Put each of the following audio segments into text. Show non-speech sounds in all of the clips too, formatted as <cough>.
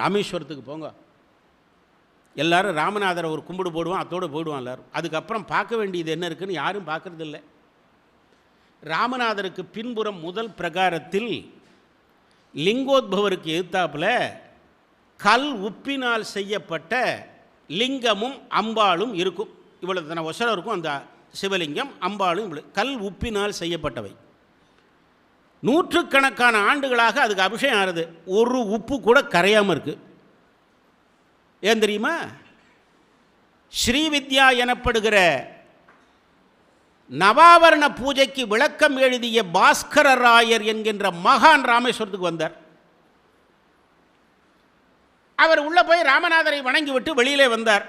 ராமேஸ்வரத்துக்கு போங்க. எல்லோரும் ராமநாதரை ஒரு கும்பிடு போடுவான் அத்தோடு போயிடுவான் எல்லாரும். அதுக்கப்புறம் பார்க்க வேண்டியது என்ன இருக்குன்னு யாரும் பார்க்கறதில்ல. ராமநாதருக்கு பின்புறம் முதல் பிரகாரத்தில் லிங்கோத்பவருக்கு எதிர்த்தாப்புல கல் உப்பினால் செய்யப்பட்ட லிங்கமும் அம்பாளும் இருக்கும். இவ்வளோ தன ஒசரம் இருக்கும். அந்த சிவலிங்கம் அம்பாளும் இவ்வளோ கல் உப்பினால் செய்யப்பட்டவை. நூற்றுக்கணக்கான ஆண்டுகளாக அதுக்கு அபிஷேகம் ஆறுது. ஒரு உப்பு கூட கரையாமல் இருக்கு. ஏன் தெரியுமா? ஸ்ரீவித்யா எனப்படுகிற நவாவரண பூஜைக்கு விளக்கம் எழுதிய பாஸ்கர ராயர் என்கின்ற மகான் ராமேஸ்வரத்துக்கு வந்தார். அவர் உள்ளே போய் ராமநாதரை வணங்கிவிட்டு வெளியிலே வந்தார்.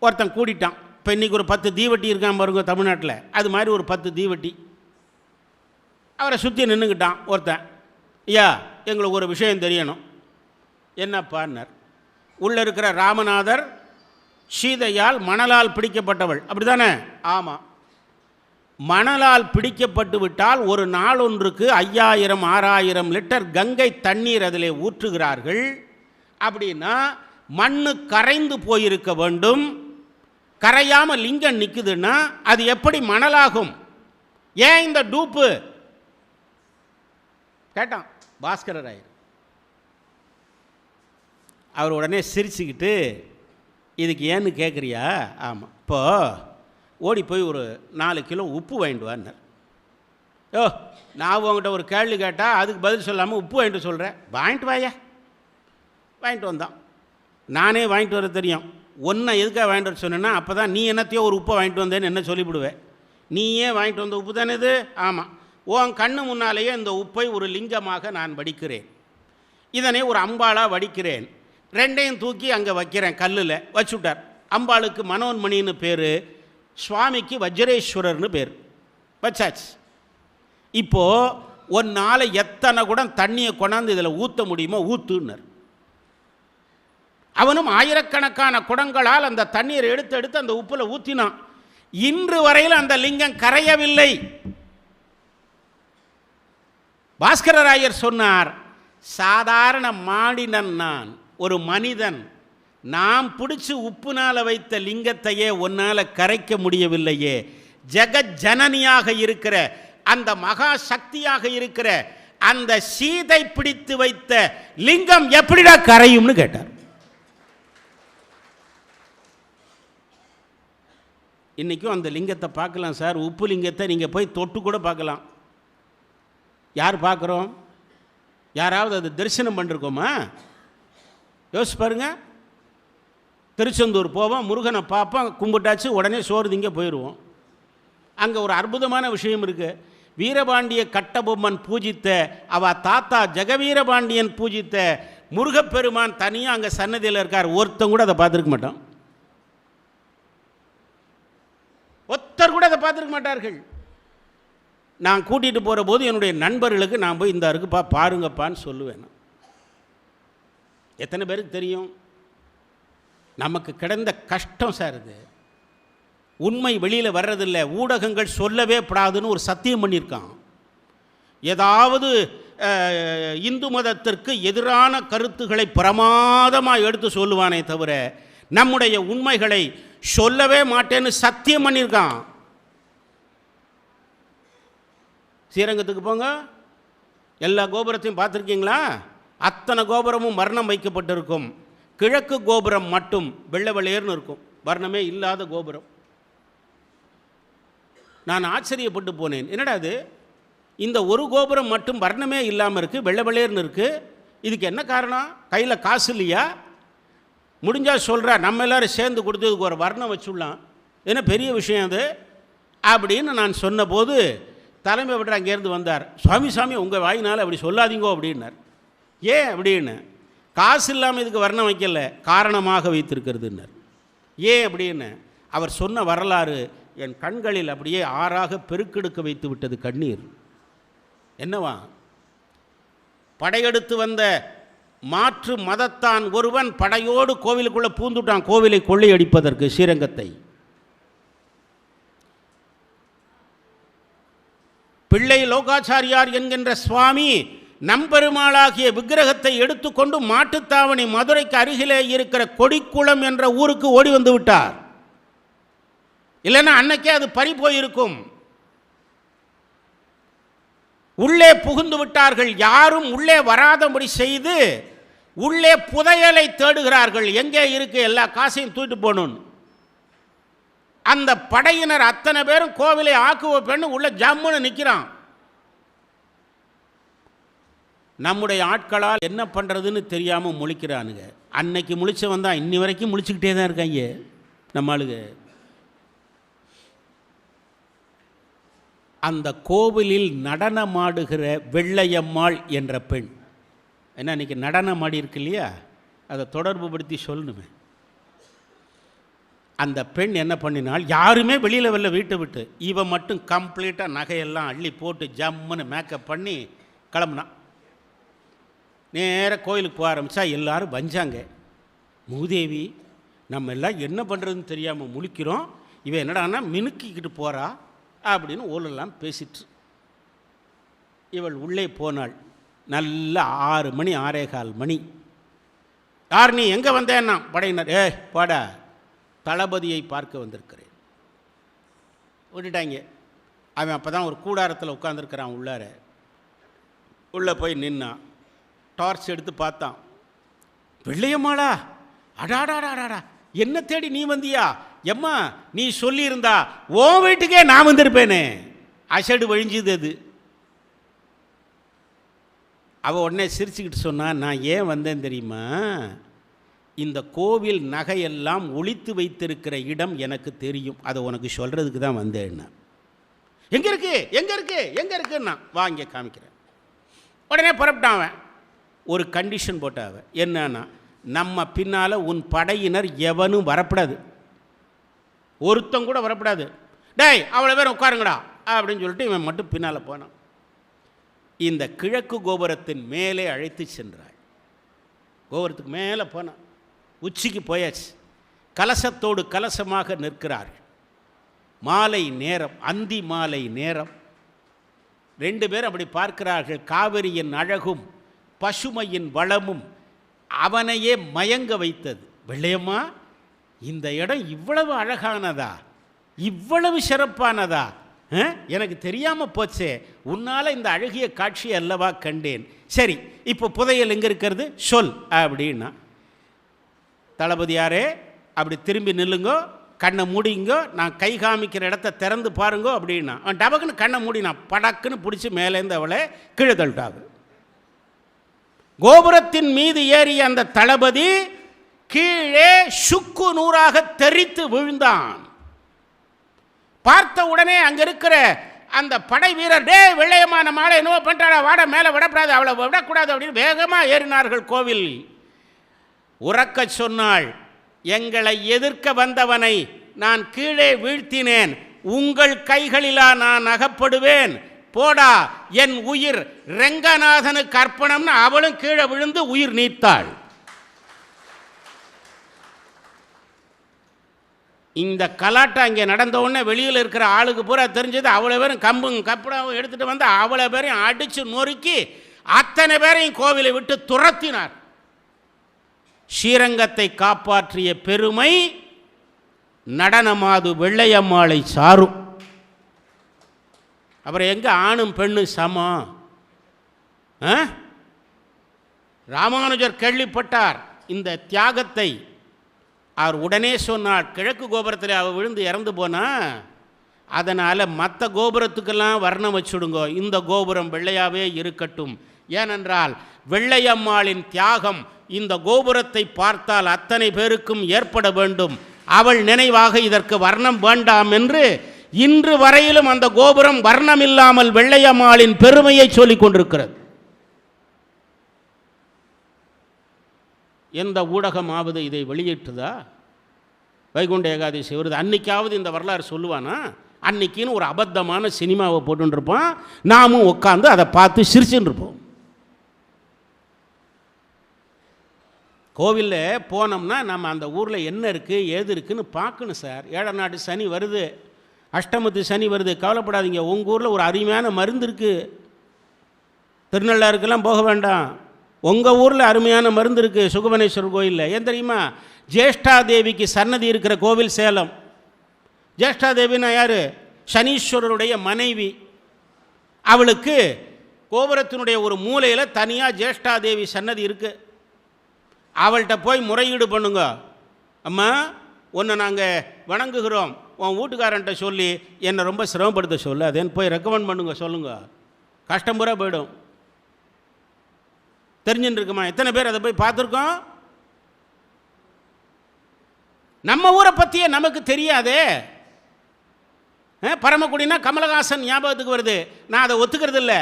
ஒருத்தன் கூடிட்டான். இப்போ இன்னைக்கு ஒரு பத்து தீவட்டி இருக்கான் பாருங்க தமிழ்நாட்டில். அது மாதிரி ஒரு பத்து தீவட்டி. அவரை சுற்றி நின்றுக்கிட்டான் ஒருத்தன். ஐயா எங்களுக்கு ஒரு விஷயம் தெரியணும். என்னப்பான்னார் உள்ளே இருக்கிற ராமநாதர் சீதையால் மணலால் பிடிக்கப்பட்டவள். அப்படிதானே? ஆமாம் மணலால் பிடிக்கப்பட்டு விட்டால் ஒரு நாள் ஒன்றுக்கு ஐயாயிரம் ஆறாயிரம் லிட்டர் கங்கை தண்ணீர் அதிலே ஊற்றுகிறார்கள். அப்படின்னா மண்ணு கரைந்து போயிருக்க வேண்டும். கரையாம லிங்கம் நிற்குதுன்னா அது எப்படி மணலாகும்? ஏன் இந்த டூப்பு? கேட்டான் பாஸ்கர ராயர் அவர் உடனே சிரிச்சுக்கிட்டு இதுக்கு ஏன்னு கேட்குறியா ஆமாம் இப்போ ஓடி போய் ஒரு நாலு கிலோ உப்பு வாங்கிட்டு வான்னார் ஓ நான் உங்ககிட்ட ஒரு கேள்வி கேட்டால் அதுக்கு பதில் சொல்லாமல் உப்பு வாங்கிட்டு சொல்கிறேன் வாங்கிட்டு வாயா. வாங்கிட்டு வந்தான். நானே வாங்கிட்டு வர தெரியும். ஒன்றை எதுக்காக வாங்கிட்டு வர சொன்னேன்னா அப்போ தான் நீ என்னத்தையோ ஒரு உப்பை வாங்கிட்டு வந்தேன்னு என்ன சொல்லிவிடுவேன் நீயே வாங்கிட்டு வந்த உப்பு தானே இது? ஆமாம் உன் கண்ணு முன்னாலேயே இந்த உப்பை ஒரு லிங்கமாக நான் வடிக்கிறேன். இதனை ஒரு அம்பாளாக வடிக்கிறேன். ரெண்டையும் தூக்கி அங்கே வைக்கிறேன் கல்லில். வச்சுட்டார். அம்பாளுக்கு மனோன்மணின்னு பேர் சுவாமிக்கு வஜ்ரேஸ்வரர்னு பேர். வச்சாச்சு. இப்போது ஒரு நாளை எத்தனை கூட தண்ணியை கொண்டாந்து இதில் ஊற்ற முடியுமோ ஊத்துன்னார். அவனும் ஆயிரக்கணக்கான குடங்களால் அந்த தண்ணீரை எடுத்து எடுத்து அந்த உப்பில் ஊற்றினான் இன்று வரையில் அந்த லிங்கம் கரையவில்லை. பாஸ்கரராயர் சொன்னார் சாதாரண மாடினன் நான் ஒரு மனிதன். நாம் பிடிச்சி உப்புனால வைத்த லிங்கத்தையே உன்னால் கரைக்க முடியவில்லையே. ஜெகத் ஜனனியாக இருக்கிற அந்த மகா சக்தியாக இருக்கிற அந்த சீதை பிடித்து வைத்த லிங்கம் எப்படிடா கரையும்னு கேட்டார். இன்றைக்கும் அந்த லிங்கத்தை பார்க்கலாம் சார். உப்பு லிங்கத்தை நீங்கள் போய் தொட்டு கூட பார்க்கலாம். யார் பார்க்குறோம்? யாராவது அது தரிசனம் பண்ணிருக்கோமா? யோசிச்சு பாருங்க. திருச்செந்தூர் போவோம் முருகனை பார்ப்போம் கும்பிட்டாச்சு உடனே சோறு திங்க போயிடுவோம். அங்கே ஒரு அற்புதமான விஷயம் இருக்குது வீரபாண்டிய கட்டபொம்மன் பூஜித்த அவ தாத்தா ஜெகவீரபாண்டியன் பூஜித்த முருகப்பெருமான் தனியாக அங்கே சன்னதியில் இருக்கார். ஒருத்தன் கூட அதை பார்த்துருக்க மாட்டான். ஒருத்தர் கூட அதை பார்த்துருக்க மாட்டார்கள். நான் கூட்டிகிட்டு போகிற போது என்னுடைய நண்பர்களுக்கு நான் போய் இந்த இருக்குப்பா பாருங்கப்பான்னு சொல்லுவேன் எத்தனை பேருக்கு தெரியும்? நமக்கு கிடந்த கஷ்டம் சார் இது உண்மை வெளியில் வர்றதில்ல. ஊடகங்கள் சொல்லவே படாதுன்னு ஒரு சத்தியம் பண்ணியிருக்கான். ஏதாவது இந்து மதத்திற்கு எதிரான கருத்துக்களை பிரமாதமாக எடுத்து சொல்லுவானே தவிர நம்முடைய உண்மைகளை சொல்லவே மாட்டேன்னு சத்தியம் பண்ணியிருக்கான். ஸ்ரீரங்கத்துக்கு போங்க. எல்லா கோபுரத்தையும் பார்த்துருக்கீங்களா? அத்தனை கோபுரமும் வர்ணம் வைக்கப்பட்டிருக்கும். கிழக்கு கோபுரம் மட்டும் வெள்ளை வெள்ளையர்னு இருக்கும். வர்ணமே இல்லாத கோபுரம். நான் ஆச்சரியப்பட்டு போனேன். என்னடா இது? இந்த ஒரு கோபுரம் மட்டும் வர்ணமே இல்லாமல் இருக்குது வெள்ளை வெள்ளையர்னு இருக்குது இதுக்கு என்ன காரணம்? கையில் காசு இல்லையா? முடிஞ்சால் சொல்கிறா நம்ம எல்லாரும் சேர்ந்து கொடுத்ததுக்கு ஒரு வர்ணம் வச்சுடலாம். என்ன பெரிய விஷயம் அது? அப்படின்னு நான் சொன்னபோது தலைமை விட்டு அங்கேருந்து வந்தார். சுவாமி சாமி உங்கள் வாயினால் அப்படி சொல்லாதீங்கோ அப்படின்னார். ஏன் அப்படின்னு? காசு இல்லாமல் இதுக்கு வர்ணம் வைக்கல. காரணமாக வைத்திருக்கிறதுன்னார். ஏன் அப்படின்னு? அவர் சொன்ன வரலாறு என் கண்களில் அப்படியே ஆறாக பெருக்கெடுக்க வைத்து விட்டது கண்ணீர். என்னவா? படையெடுத்து வந்த மாற்று மதத்தான் ஒருவன் படையோடு கோவிலுக்குள்ளே பூந்துட்டான். கோவிலை கொள்ளையடிப்பதற்கு ஸ்ரீரங்கத்தை. பிள்ளை லோகாச்சாரியார் என்கின்ற சுவாமி நம்பெருமாளாகிய விக்கிரகத்தை எடுத்துக்கொண்டு மாட்டுத்தாவணி மதுரைக்கு அருகிலே இருக்கிற கொடிக்குளம் என்ற ஊருக்கு ஓடி வந்து விட்டார். இல்லைன்னா அன்னைக்கே அது பறி போயிருக்கும். உள்ளே புகுந்து விட்டார்கள். யாரும் உள்ளே வராதபடி செய்து உள்ளே புதையலை தேடுகிறார்கள். எங்கே இருக்கு? எல்லா காசையும் தூக்கிட்டு போகணும்னு. அந்த படையினர் அத்தனை பேரும் கோவிலை ஆக்குவ பெண்ணு உள்ள ஜம்முன்னு நிற்கிறான் நம்முடைய ஆட்களால் என்ன பண்ணுறதுன்னு தெரியாமல் முழிக்கிறானுங்க. அன்னைக்கு முழிச்சவன் தான் இன்னி வரைக்கும் முழிச்சுக்கிட்டே தான் இருக்காங்க நம்ம ஆளுங்க. அந்த கோவிலில் நடனமாடுகிற வெள்ளையம்மாள் என்ற பெண். ஏன்னா இன்னைக்கு நடனம் ஆடி இருக்கு இல்லையா? அதை தொடர்பு படுத்தி சொல்லணுமே. அந்த பெண் என்ன பண்ணினால் யாருமே வெளியில் வெளில வீட்டை விட்டு. இவன் மட்டும் கம்ப்ளீட்டாக நகையெல்லாம் அள்ளி போட்டு ஜம்முன்னு மேக்கப் பண்ணி கிளம்புனான் நேராக கோயிலுக்கு போக ஆரம்பித்தா எல்லாரும் வஞ்சாங்க. மூதேவி நம்ம எல்லாம் என்ன பண்ணுறதுன்னு தெரியாமல் முழிக்கிறோம். இவன் என்னடான்னா மினுக்கிக்கிட்டு போகிறா அப்படின்னு ஊரெல்லாம் பேசிட்டு. இவள் உள்ளே போனாள். நல்ல ஆறு மணி ஆறே கால் மணி. யார் நீ எங்கே வந்தேன்னா? படையினர் ஏ போடா. தளபதியை பார்க்க வந்திருக்கிறேன். விட்டுட்டாங்க. அவன் அப்போ தான் ஒரு கூடாரத்தில் உட்காந்துருக்கிறான் உள்ளார. உள்ளே போய் நின்னான் டார்ச் எடுத்து பார்த்தான். வெள்ளையம்மாளா? அடாடாடாடாடா. என்ன தேடி நீ வந்தியா? எம்மா நீ சொல்லியிருந்தா ஓ வீட்டுக்கே நான் வந்திருப்பேனே. அசடு வழிஞ்சுது அது. அவள் உடனே சிரிச்சுக்கிட்டு சொன்னா நான் ஏன் வந்தேன் தெரியுமா? இந்த கோவில் நகையெல்லாம் ஒழித்து வைத்திருக்கிற இடம் எனக்கு தெரியும். அதை உனக்கு சொல்கிறதுக்கு தான் வந்தேன்னா எங்கே இருக்கு? எங்கே இருக்கு? எங்கே இருக்குன்னா வா இங்கே காமிக்கிறேன். உடனே புறப்பட்டான் அவன். ஒரு கண்டிஷன் போட்டான் என்னன்னா நம்ம பின்னால் உன் படையினர் எவனும் வரப்படாது. ஒருத்தன் கூட வரப்படாது. டேய் அவ்வளோ பேர் உட்காருங்கடா அப்படின்னு சொல்லிட்டு இவன் மட்டும் பின்னால் போனான். இந்த கிழக்கு கோபுரத்தின் மேலே அழைத்து சென்றாள். கோபுரத்துக்கு மேலே போனான். உச்சிக்கு போயாச்சு. கலசத்தோடு கலசமாக நிற்கிறார்கள். மாலை நேரம் அந்தி மாலை நேரம். ரெண்டு பேரும் அப்படி பார்க்கிறார்கள். காவிரியின் அழகும் பசுமையின் வளமும் அவனையே மயங்க வைத்தது. வெள்ளையம்மா இந்த இடம் இவ்வளவு அழகானதா? இவ்வளவு சிறப்பானதா? எனக்கு தெரியாமல் போச்சே. உன்னால் இந்த அழகிய காட்சியை அல்லவா கண்டேன். சரி இப்போ புதையல் எங்கே இருக்கிறது? சொல் அப்படின்னா. தளபதியாரே அப்படி திரும்பி நில்லுங்கோ கண்ணை மூடிங்கோ நான் கை காமிக்கிற இடத்த திறந்து பாருங்கோ அப்படின்னா அவன் டபக்குன்னு கண்ணை மூடினான் படக்குன்னு பிடிச்சி மேலேருந்து அவளை கீழே தள்ளிட்டாங்க. கோபுரத்தின் மீது ஏறிய அந்த தளபதி கீழே சுக்கு நூறாக தெரித்து விழுந்தான். பார்த்த உடனே அங்கே இருக்கிற அந்த படை வீரர் டே வெள்ளையமான மாலை என்னவோ பண்ணிட்டாடா வாட மேலே விடக்கூடாது அவளை விடக்கூடாது அப்படின்னு வேகமாக ஏறினார்கள் கோவில். உறக்கச் சொன்னாள் எங்களை எதிர்க்க வந்தவனை நான் கீழே வீழ்த்தினேன். உங்கள் கைகளிலா நான் அகப்படுவேன். போடா என் உயிர் ரெங்கநாதனுக்கு அர்ப்பணம்னு அவளும் கீழே விழுந்து உயிர் நீத்தாள். இந்த கலாட்டம் இங்கே நடந்த உடனே வெளியில் இருக்கிற ஆளுக்கு பூரா தெரிஞ்சது அவ்வளோ பேரும் கம்பும் கப்படாவும் எடுத்துகிட்டு வந்து அவ்வளோ பேரையும் அடித்து நொறுக்கி அத்தனை பேரையும் கோவிலை விட்டு துரத்தினார். ஸ்ரீரங்கத்தை காப்பாற்றிய பெருமை நடனமாது வெள்ளையம்மாளை சாரும். அப்புறம் எங்கே ஆணும் பெண்ணும் சமம்? ஆ? ராமானுஜர் கேள்விப்பட்டார் இந்த தியாகத்தை. அவர் உடனே சொன்னார் கிழக்கு கோபுரத்தில் அவள் விழுந்து இறந்து போனா அதனால் மற்ற கோபுரத்துக்கெல்லாம் வர்ணம் வச்சுடுங்க இந்த கோபுரம் வெள்ளையாகவே இருக்கட்டும். ஏனென்றால் வெள்ளையம்மாளின் தியாகம் இந்த கோபுரத்தை பார்த்தால் அத்தனை பேருக்கும் ஏற்பட வேண்டும். அவள் நினைவாக இதற்கு வர்ணம் வேண்டாம் என்று இன்று வரையிலும் அந்த கோபுரம் வர்ணம் இல்லாமல் வெள்ளையம்மாளின் பெருமையை சொல்லிக் கொண்டிருக்கிறது. எந்த ஊடகமாவது இதை வெளியிட்டுதா? வைகுண்ட ஏகாதசி வருது. அன்னைக்காவது இந்த வரலாறு சொல்லுவானா? அன்னைக்குன்னு ஒரு அபத்தமான சினிமாவை போட்டுருப்பான் நாமும் உட்காந்து அதை பார்த்து சிரிச்சுன்னு இருப்போம். கோவிலில் போனோம்னா நம்ம அந்த ஊரில் என்ன இருக்குது ஏது இருக்குதுன்னு பார்க்கணும் சார். ஏழை நாட்டு சனி வருது. அஷ்டமத்து சனி வருது. கவலைப்படாதீங்க. உங்கள் ஊரில் ஒரு அருமையான மருந்து இருக்குது திருநள்ளாருக்கெல்லாம் போக வேண்டாம். உங்கள் ஊரில் அருமையான மருந்து இருக்குது சுகவனேஸ்வரர் கோயிலில். ஏன் தெரியுமா? ஜேஷ்டா தேவிக்கு சன்னதி இருக்கிற கோவில் சேலம். ஜேஷ்டா தேவினா யார்? சனீஸ்வரருடைய மனைவி. அவளுக்கு கோபுரத்தினுடைய ஒரு மூலையில் தனியாக ஜேஷ்டா தேவி சன்னதி இருக்குது அவள்கிட்ட போய் முறையீடு பண்ணுங்க. அம்மா உன்னை நாங்கள் வணங்குகிறோம். உன் வீட்டுக்காரன்ட்ட சொல்லி என்னை ரொம்ப சிரமப்படுத்த சொல்லு. அதேன்னு போய் ரெக்கமெண்ட் பண்ணுங்க சொல்லுங்க. கஷ்டம் பூரா போயிடும். தெரிஞ்சுன்னு இருக்குமா எத்தனை பேர் அதை போய் பார்த்துருக்கோம்? நம்ம ஊரை பற்றியே நமக்கு தெரியாதே. பரமக்குடினா கமலஹாசன் ஞாபகத்துக்கு வருது. நான் அதை ஒத்துக்கிறது இல்லை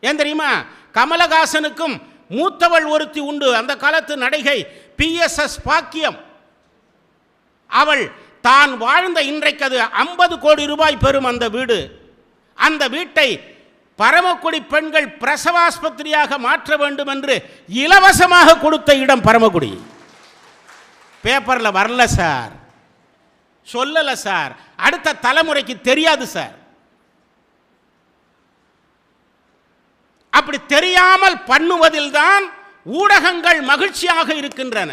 ஏன் தெரியுமா? கமலஹாசனுக்கும் மூத்தவள் ஒருத்தி உண்டு. அந்த காலத்து நடிகை பிஎஸ்எஸ் பாக்கியம். அவள் தான் வாழ்ந்த இன்றைக்கு அது ஐம்பது கோடி ரூபாய் பெறும் அந்த வீடு. அந்த வீட்டை பரமக்குடி பெண்கள் பிரசவாஸ்பத்திரியாக மாற்ற வேண்டும் என்று இலவசமாக கொடுத்த இடம் பரமக்குடி. பேப்பரில் வரல சார். சொல்லலை சார். அடுத்த தலைமுறைக்கு தெரியாது சார். அப்படி தெரியாமல் பண்ணுவதில்தான் ஊடகங்கள் மகிழ்ச்சியாக இருக்கின்றன.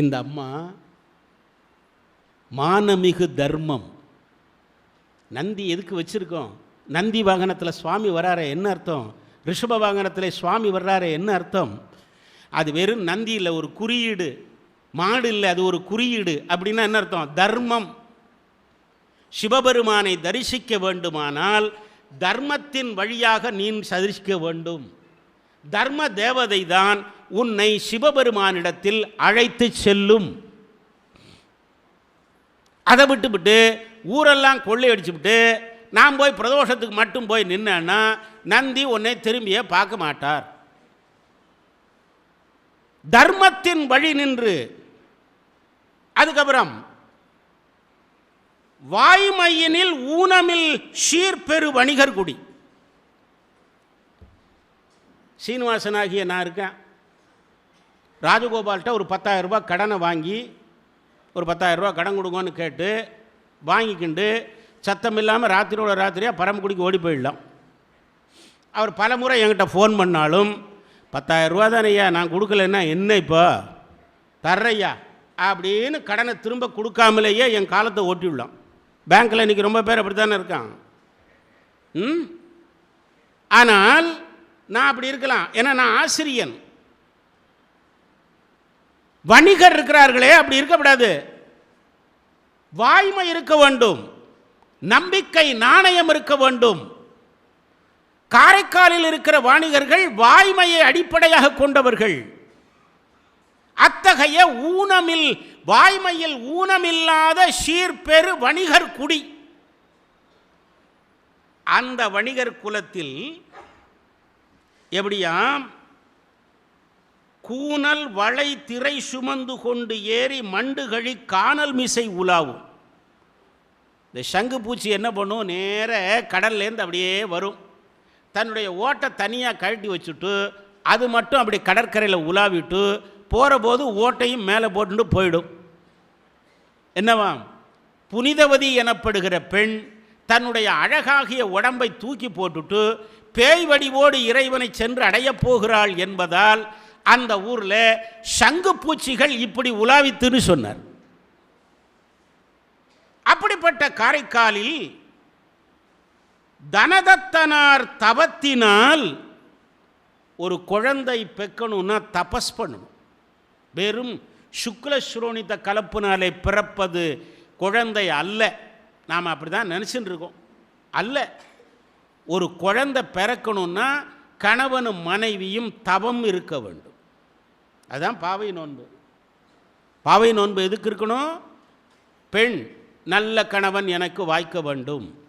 இந்த அம்மா மானமிகு தர்மம். நந்தி எதுக்கு வச்சிருக்கோம்? நந்தி வாகனத்தில் சுவாமி வர்றாரே என்ன அர்த்தம்? ரிஷப வாகனத்தில் சுவாமி வர்றாரே என்ன அர்த்தம்? அது வெறும் நந்தியில் ஒரு குறியீடு. மாடு இல்லை அது ஒரு குறியீடு. அப்படின்னா என்ன அர்த்தம்? தர்மம். சிவபெருமானை தரிசிக்க வேண்டுமானால் தர்மத்தின் வழியாக நீ சதரிசிக்க வேண்டும். தர்ம தேவதை தான் உன்னை சிவபெருமானிடத்தில் அழைத்து செல்லும். அதை விட்டுவிட்டு ஊரெல்லாம் கொள்ளையடிச்சுவிட்டு நான் போய் பிரதோஷத்துக்கு மட்டும் போய் நின்னேன்னா நந்தி உன்னை திரும்பியே பார்க்க மாட்டார். தர்மத்தின் வழி நின்று அதுக்கப்புறம் வாய்மையினில் ஊனமில் சீர்பெரு வணிகர் குடி சீனிவாசனாகிய நான் இருக்கேன். ராஜகோபால்கிட்ட ஒரு 10000 ரூபாய் கடனை வாங்கி ஒரு 10000 ரூபாய் கடன் கொடுங்கன்னு கேட்டு வாங்கிக்கிண்டு சத்தம் இல்லாமல் ராத்திரியோட ராத்திரியாக பரமக்குடிக்கு ஓடி போயிடலாம். அவர் பல முறை என்கிட்ட ஃபோன் பண்ணாலும் 10000 ரூபா தானே ஐயா நான் கொடுக்கலன்னா என்ன இப்போ? தர்றையா அப்படின்னு கடனை திரும்ப கொடுக்காமலேயே என் காலத்தை ஓட்டிவிடலாம் பேங்க்கில் இன்றைக்கி ரொம்ப பேர் அப்படி தானே இருக்கான். ம்? ஆனால் நான் அப்படி இருக்கலாம். ஏன்னா நான் ஆசிரியன். வணிகர் இருக்கிறார்களே அப்படி இருக்கக்கூடாது. வாய்மை இருக்க வேண்டும். நம்பிக்கை நாணயம் இருக்க வேண்டும். காரைக்காலில் இருக்கிற வாணிகர்கள் வாய்மையை அடிப்படையாக கொண்டவர்கள். அத்தகைய ஊனமில் வாய்மையில் ஊனமில்லாத சீர்பெரு வணிகர் குடி. அந்த வணிகர் குலத்தில் எப்படியாம் கூனல் வளை திரை சுமந்து கொண்டு ஏறி மண்டுகழி காணல் மிசை உலாவும். இந்த சங்கு பூச்சி என்ன பண்ணும்? நேர கடல்லேருந்து அப்படியே வரும். தன்னுடைய ஓட்டை தனியாக கழட்டி வச்சுட்டு அது மட்டும் அப்படி கடற்கரையில் உலாவிட்டு போகிற போது ஓட்டையும் மேலே போட்டு போயிடும். என்னவாம் புனிதவதி எனப்படுகிற பெண் தன்னுடைய அழகாகிய உடம்பை தூக்கி போட்டுட்டு பேய் வடிவோடு இறைவனை சென்று அடையப் போகிறாள் என்பதால் அந்த ஊரில் சங்கு பூச்சிகள் இப்படி உலாவித்துன்னு சொன்னார். அப்படிப்பட்ட காரைக்காலில் தனதத்தனார் தவத்தினால் ஒரு குழந்தை பெக்கணும்னா தபஸ் பண்ணணும். வெறும் சுக்ல கலப்புனாலே பிறப்பது குழந்தை அல்ல. நாம் அப்படி தான் நினச்சின்னு இருக்கோம். அல்ல. ஒரு குழந்தை பிறக்கணும்னா கணவனும் மனைவியும் தவம் இருக்க வேண்டும். அதுதான் பாவை நோன்பு. பாவை நோன்பு எதுக்கு இருக்கணும்? பெண் நல்ல கணவன் எனக்கு வாய்க்க வேண்டும்.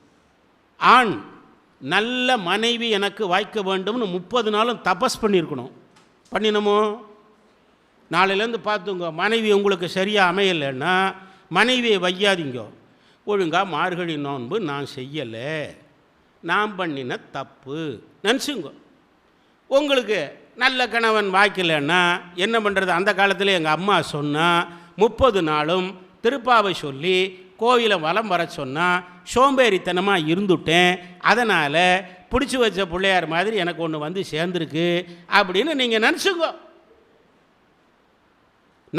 ஆண் நல்ல மனைவி எனக்கு வாய்க்க வேண்டும்னு முப்பது நாளும் தபஸ் பண்ணியிருக்கணும். பண்ணினோமோ? நாளையிலேருந்து பார்த்துங்க மனைவி உங்களுக்கு சரியாக அமையலைன்னா மனைவியை வையாதீங்க. ஒழுங்காக மார்கழி நோன்பு நான் செய்யலை. நான் பண்ணின தப்பு. நினச்சிங்க. உங்களுக்கு நல்ல கணவன் வாய்க்கலைன்னா என்ன பண்ணுறது அந்த காலத்தில் எங்கள் அம்மா சொன்னால் முப்பது நாளும் திருப்பாவை சொல்லி கோயிலை வலம் வர சொன்னால் சோம்பேறித்தனமாக இருந்துட்டேன். அதனால் பிடிச்சி வச்ச பிள்ளையார் மாதிரி எனக்கு ஒன்று வந்து சேர்ந்துருக்கு. அப்படின்னு நீங்கள் நினச்சிங்கோ.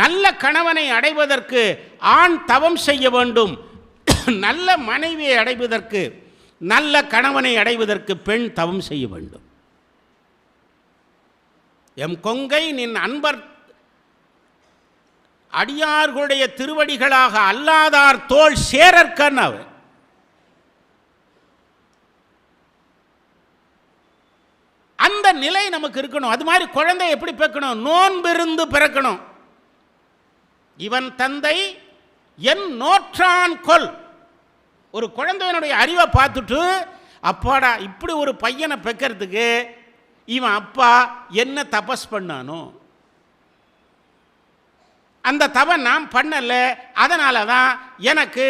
நல்ல கணவனை அடைவதற்கு ஆண் தவம் செய்ய வேண்டும். <clears throat> நல்ல மனைவியை அடைவதற்கு நல்ல கணவனை அடைவதற்கு பெண் தவம் செய்ய வேண்டும். எம் கொங்கை நின் அன்பர் அடியார்களுடைய திருவடிகளாக அல்லாதார் தோல் சேரற்கன் அவர் அந்த நிலை நமக்கு இருக்கணும். அது மாதிரி குழந்தை எப்படி பிறக்கணும் நோன்பிருந்து பிறக்கணும். இவன் தந்தை என் நோற்றான் கொல். ஒரு குழந்தையனுடைய அறிவை பார்த்துட்டு அப்பாடா இப்படி ஒரு பையனை பெக்கிறதுக்கு இவன் அப்பா என்ன தபஸ் பண்ணானோ. அந்த தவ நான் பண்ணலை அதனால தான் எனக்கு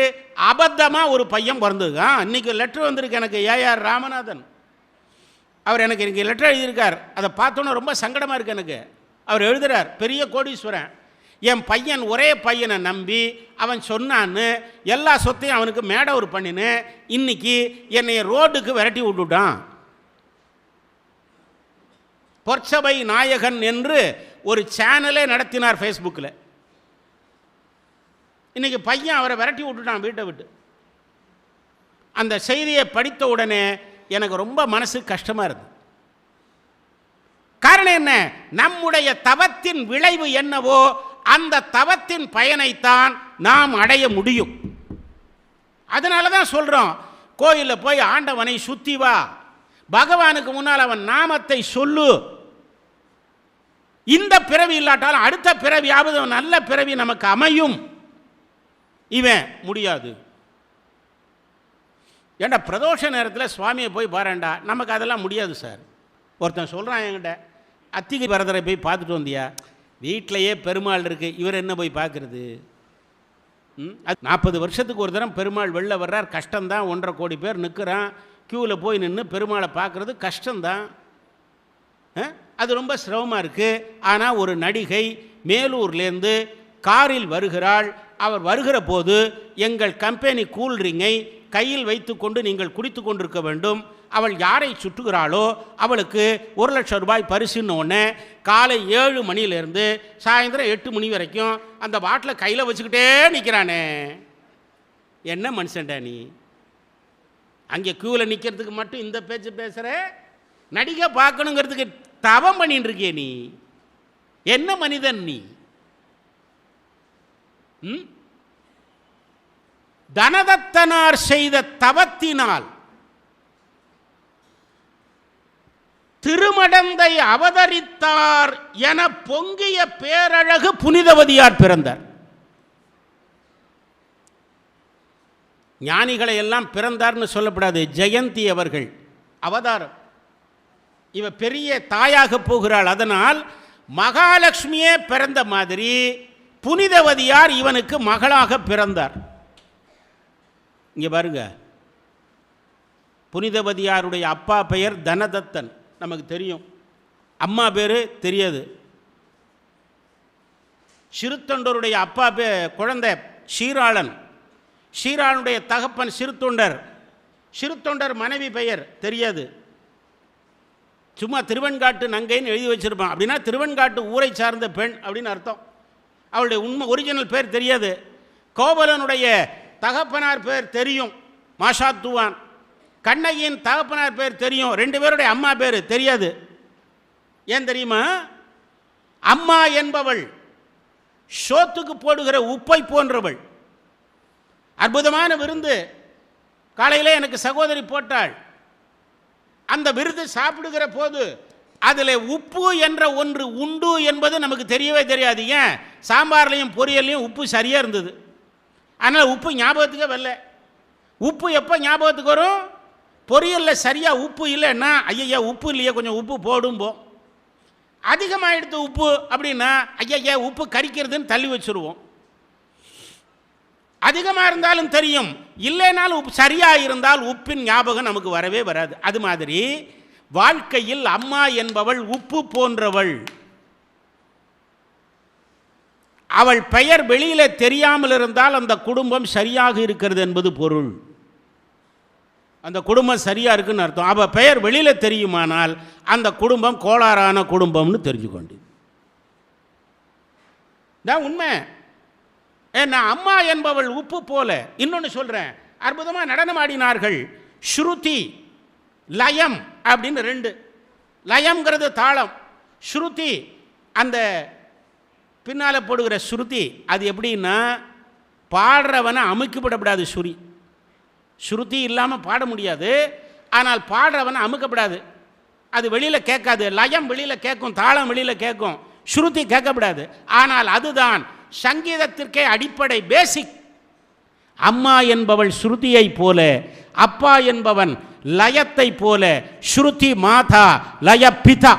அபத்தமாக ஒரு பையன் பிறந்ததுதான் இன்னைக்கு லெட்டர் வந்திருக்கு எனக்கு. ஏஆர் ராமநாதன். அவர் எனக்கு இன்றைக்கி லெட்டர் எழுதியிருக்கார். அதை பார்த்தோன்னே ரொம்ப சங்கடமாக இருக்குது எனக்கு. அவர் எழுதுகிறார் பெரிய கோடீஸ்வரன். என் பையன் ஒரே பையனை நம்பி அவன் சொன்னான்னு எல்லா சொத்தையும் அவனுக்கு மேடவர் பண்ணின்னு பண்ணினு இன்னைக்கு என்னை ரோடுக்கு விரட்டி விட்டுட்டான். பொற்சபை நாயகன் என்று ஒரு சேனலே நடத்தினார் ஃபேஸ்புக்கில் இன்னைக்கு பையன் அவரை விரட்டி விட்டுட்டான் வீட்டை விட்டு. அந்த செய்தியை படித்த உடனே எனக்கு ரொம்ப மனசு கஷ்டமாக இருந்தது. காரணம் என்ன? நம்முடைய தவத்தின் விளைவு என்னவோ அந்த தவத்தின் பயனைத்தான் நாம் அடைய முடியும். அதனால தான் சொல்கிறோம் கோயிலில் போய் ஆண்டவனை சுற்றி வா. பகவானுக்கு முன்னால் அவன் நாமத்தை சொல்லு. இந்த பிறவி இல்லாட்டாலும் அடுத்த பிறவியாவது நல்ல பிறவி நமக்கு அமையும். இவன் முடியாது. ஏண்டா பிரதோஷ நேரத்தில் சுவாமியை போய் பாருண்டா நமக்கு அதெல்லாம் முடியாது சார். ஒருத்தன் சொல்கிறான் என்கிட்ட அத்திகை பரதரை போய் பார்த்துட்டு வந்தியா? வீட்டிலையே பெருமாள் இருக்குது இவர் என்ன போய் பார்க்குறது? ம்? அது நாற்பது வருஷத்துக்கு ஒரு தரம் பெருமாள் வெளில வர்றார். கஷ்டம்தான். ஒன்றரை கோடி பேர் நிற்கிறான். க்யூவில் போய் நின்று பெருமாளை பார்க்குறது கஷ்டம்தான். அது ரொம்ப சிரமமாக இருக்குது ஆனால் ஒரு நடிகை மேலூர்லேருந்து காரில் வருகிறாள். அவர் வருகிற போது எங்கள் கம்பெனி கூல்ட்ரிங்கை கையில் வைத்துக்கொண்டு நீங்கள் குடித்து கொண்டிருக்க வேண்டும். அவள் யாரை சுற்றுகிறாளோ அவளுக்கு ஒரு லட்சம் ரூபாய் பரிசுன்னு ஒன்று காலை ஏழு மணியிலேருந்து சாயந்தரம் எட்டு மணி வரைக்கும் அந்த பாட்டில் கையில் வச்சுக்கிட்டே நிற்கிறானே என்ன மனுஷன்டா நீ? அங்கே க்யூவில் நிற்கிறதுக்கு மட்டும் இந்த பேச்சு பேசுகிற நடிகை பார்க்கணுங்கிறதுக்கு தவம் பண்ணிட்டு இருக்கிய நீ. என்ன மனிதன் நீ? தனதத்தனார் செய்த தவத்தினால் திருமடந்தை அவதரித்தார் என பொங்கிய பேரழகு புனிதவதியார் பிறந்தார். ஞானிகளை எல்லாம் பிறந்தார்னு சொல்லப்படாது ஜெயந்தி அவர்கள் அவதாரம். இவ பெரிய தாயாக போகிறாள். அதனால் மகாலட்சுமியே பிறந்த மாதிரி புனிதவதியார் இவனுக்கு மகளாக பிறந்தார். இங்கே பாருங்க. புனிதவதியாருடைய அப்பா பெயர் தனதத்தன். நமக்கு தெரியும். அம்மா பேர் தெரியாது. சிறுத்தொண்டருடைய அப்பா பே குழந்தை ஷீராளன். ஷீராளனுடைய தகப்பன் சிறுத்தொண்டர். சிறுத்தொண்டர் மனைவி பெயர் தெரியாது. சும்மா திருவெண்காட்டு நங்கைன்னு எழுதி வச்சிருப்பான். அப்படின்னா திருவெண்காட்டு ஊரை சார்ந்த பெண் அப்படின்னு அர்த்தம். அவளுடைய உண்மை ஒரிஜினல் பேர் தெரியாது. கோவலனுடைய தகப்பனார் பேர் தெரியும். மாஷாத்துவான். கண்ணகியின் தகப்பனார் பேர் தெரியும். ரெண்டு பேருடைய அம்மா பேர் தெரியாது. ஏன் தெரியுமா? அம்மா என்பவள் சோத்துக்கு போடுகிற உப்பை போன்றவள். அற்புதமான விருந்து. காலையில் எனக்கு சகோதரி போட்டாள். அந்த விருது சாப்பிடுகிற போது அதில் உப்பு என்ற ஒன்று உண்டு என்பது நமக்கு தெரியவே தெரியாது. ஏன்? சாம்பார்லையும் பொரியல்லையும் உப்பு சரியாக இருந்தது. ஆனால் உப்பு ஞாபகத்துக்கே வரல. உப்பு எப்போ ஞாபகத்துக்கு வரும்? பொரியலில் சரியாக உப்பு இல்லைன்னா ஐயையா உப்பு இல்லையே கொஞ்சம் உப்பு போடும்போம் அதிகமாக எடுத்து உப்பு அப்படின்னா ஐயையா உப்பு கரிக்கிறதுன்னு தள்ளி வச்சுருவோம். அதிகமாக இருந்தாலும் தெரியும். இல்லைனாலும் உப்பு சரியாக இருந்தால் உப்பின் ஞாபகம் நமக்கு வரவே வராது. அது மாதிரி வாழ்க்கையில் அம்மா என்பவள் உப்பு போன்றவள். அவள் பெயர் வெளியில் தெரியாமல் இருந்தால் அந்த குடும்பம் சரியாக இருக்கிறது என்பது பொருள். அந்த குடும்பம் சரியாக இருக்குன்னு அர்த்தம். அப்போ பெயர் வெளியில் தெரியுமானால் அந்த குடும்பம் கோளாறான குடும்பம்னு தெரிஞ்சுக்கொண்டு. தான் உண்மை. ஏன்னா அம்மா என்பவள் உப்பு போல இன்னொன்று சொல்கிறேன் அற்புதமாக நடனம் ஆடினார்கள். ஸ்ருதி லயம் அப்படின்னு ரெண்டு. லயம்ங்கிறது தாளம். ஸ்ருதி அந்த பின்னால் போடுகிற ஸ்ருதி அது எப்படின்னா பாடுறவனை அமுக்கப்படப்படாது சுரி ஸ்ருதி இல்லாமல் பாட முடியாது. ஆனால் பாடுறவனை அமுக்கப்படாது. அது வெளியில் கேட்காது. லயம் வெளியில் கேட்கும் தாளம் வெளியில் கேட்கும். ஸ்ருதி கேட்கப்படாது. ஆனால் அதுதான் சங்கீதத்திற்கே அடிப்படை பேசிக் அம்மா என்பவள் ஸ்ருதியை போல அப்பா என்பவன் லயத்தை போல ஸ்ருதி மாதா லய பிதா.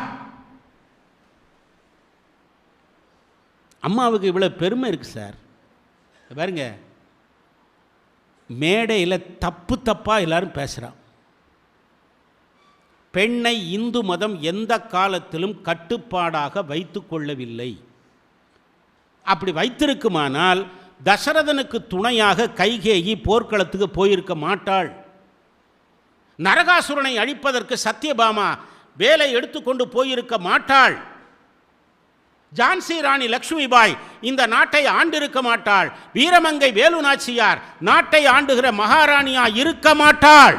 அம்மாவுக்கு இவ்வளோ பெருமை இருக்கு சார். பாருங்கள் பாருங்க மேடையில் தப்பு தப்பாக எல்லோரும் பேசுகிறான் பெண்ணை இந்து மதம் எந்த காலத்திலும் கட்டுப்பாடாக வைத்து கொள்ளவில்லை. அப்படி வைத்திருக்குமானால் தசரதனுக்கு துணையாக கைகேயி போர்க்களத்துக்கு போயிருக்க மாட்டாள். நரகாசுரனை அழிப்பதற்கு சத்யபாமா வேலை எடுத்துக்கொண்டு போயிருக்க மாட்டாள். ஜான்சி ராணி லக்ஷ்மிபாய் இந்த நாட்டை ஆண்டிருக்க மாட்டாள். வீரமங்கை வேலு நாச்சியார் நாட்டை ஆண்டுகிற மகாராணியா இருக்க மாட்டாள்.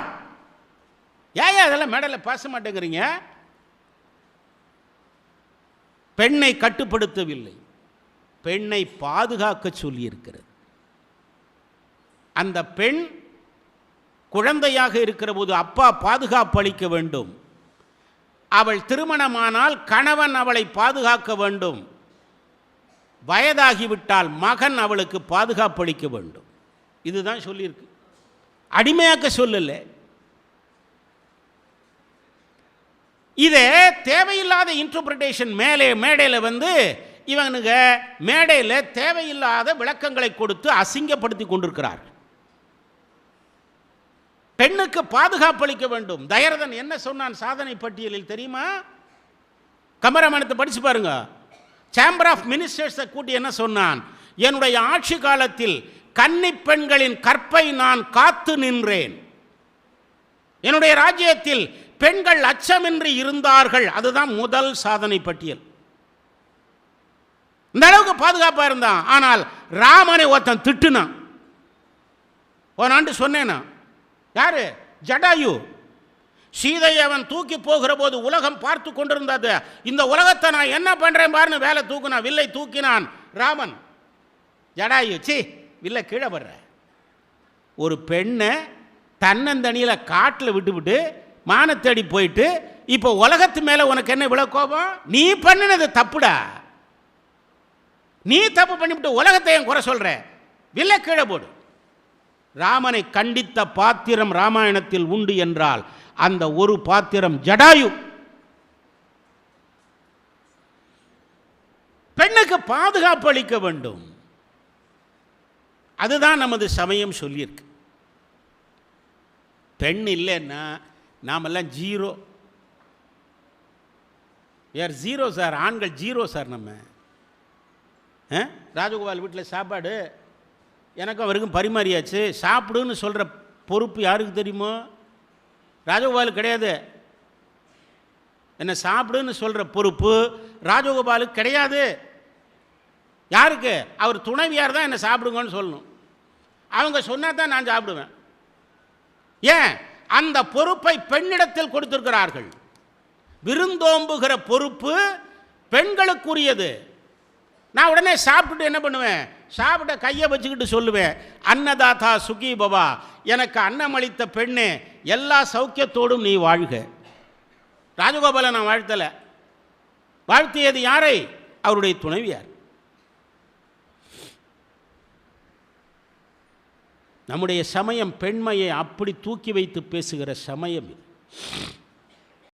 ஏன் அதெல்லாம் மேடையில் பேச மாட்டேங்கிறீங்க? பெண்ணை கட்டுப்படுத்தவில்லை. பெண்ணை பாதுகாக்க சொல்லியிருக்கிறது. அந்த பெண் குழந்தையாக இருக்கிற போது அப்பா பாதுகாப்பு அளிக்க வேண்டும். அவள் திருமணமானால் கணவன் அவளை பாதுகாக்க வேண்டும். வயதாகிவிட்டால் மகன் அவளுக்கு பாதுகாப்பளிக்க வேண்டும். இதுதான் சொல்லியிருக்கு. அடிமையாக்க சொல்லலை. இதே தேவையில்லாத இன்டர்பிரிட்டேஷன் மேலே மேடையில் வந்து இவனுங்க மேடையில் தேவையில்லாத விளக்கங்களை கொடுத்து அசிங்கப்படுத்தி கொண்டிருக்கிறார்கள். பெண்ணுக்கு பாதுகாப்பு அளிக்க வேண்டும். தயரதன் என்ன சொன்னான் சாதனை பட்டியலில் தெரியுமா? கமரமணத்தை படிச்சு பாருங்க. சேம்பர் ஆஃப் மினிஸ்டர்ஸை கூட்டி என்ன சொன்னான்? என்னுடைய ஆட்சி காலத்தில் கன்னி பெண்களின் கற்பை நான் காத்து நின்றேன். என்னுடைய ராஜ்யத்தில் பெண்கள் அச்சமின்றி இருந்தார்கள். அதுதான் முதல் சாதனை பட்டியல். இந்த அளவுக்கு பாதுகாப்பாக இருந்தான். ஆனால் ராமனை ஒருத்தன் திட்டுனான். ஒரு ஆண்டு சொன்னேன்னா யாரு? ஜடாயு. சீதையை அவன் தூக்கி போகிற போது உலகம் பார்த்து கொண்டிருந்தது. இந்த உலகத்தை நான் என்ன பண்றேன் பாருன்னு வேலை தூக்குனான். வில்லை தூக்கினான் ராமன். ஜடாயு சி வில்லை கீழே படுற ஒரு பெண்ணை தன்னந்தனியில் காட்டில் விட்டுவிட்டு மானத்தேடி போயிட்டு இப்போ உலகத்து மேலே உனக்கு என்ன இவ்வளோ கோபம்? நீ பண்ணினது தப்புடா. நீ தப்பு பண்ணிவிட்டு உலகத்தை என் குறை சொல்கிற வில்லை கீழே போடு. ராமனை கண்டித்த பாத்திரம் ராமாயணத்தில் உண்டு என்றால் அந்த ஒரு பாத்திரம் ஜடாயு. பெண்ணுக்கு பாதுகாப்பு அளிக்க வேண்டும். அதுதான் நமது சமயம் சொல்லியிருக்கு. பெண் இல்லைன்னா நாமெல்லாம் ஜீரோ. யார் ஜீரோ சார் ஆண்கள் ஜீரோ சார் நம்ம. ஆ? ராஜகோபால் வீட்டில் சாப்பாடு எனக்கும் அவருக்கும் பரிமாறியாச்சு. சாப்பிடுன்னு சொல்கிற பொறுப்பு யாருக்கு தெரியுமோ? ராஜகோபாலு கிடையாது. என்னை சாப்பிடுன்னு சொல்கிற பொறுப்பு ராஜகோபாலுக்கு கிடையாது. யாருக்கு? அவர் துணைவியார் தான் என்னை சாப்பிடுங்கன்னு சொல்லணும். அவங்க சொன்னால் தான் நான் சாப்பிடுவேன். ஏன்? அந்த பொறுப்பை பெண்ணிடத்தில் கொடுத்திருக்கிறார்கள். விருந்தோம்புகிற பொறுப்பு பெண்களுக்குரியது. நான் உடனே சாப்பிட்டுட்டு என்ன பண்ணுவேன்? சாப்பிட்ட கையை வச்சுக்கிட்டு சொல்லுவேன் அன்னதாதா சுகி பவா எனக்கு அன்னம் அளித்த பெண்ணே எல்லா சௌக்கியத்தோடும் நீ வாழ்க. ராஜகோபாலை நான் வாழ்த்தலை. வாழ்த்தியது யாரை? அவருடைய துணைவியார். நம்முடைய சமயம் பெண்மையை அப்படி தூக்கி வைத்து பேசுகிற சமயம் இது.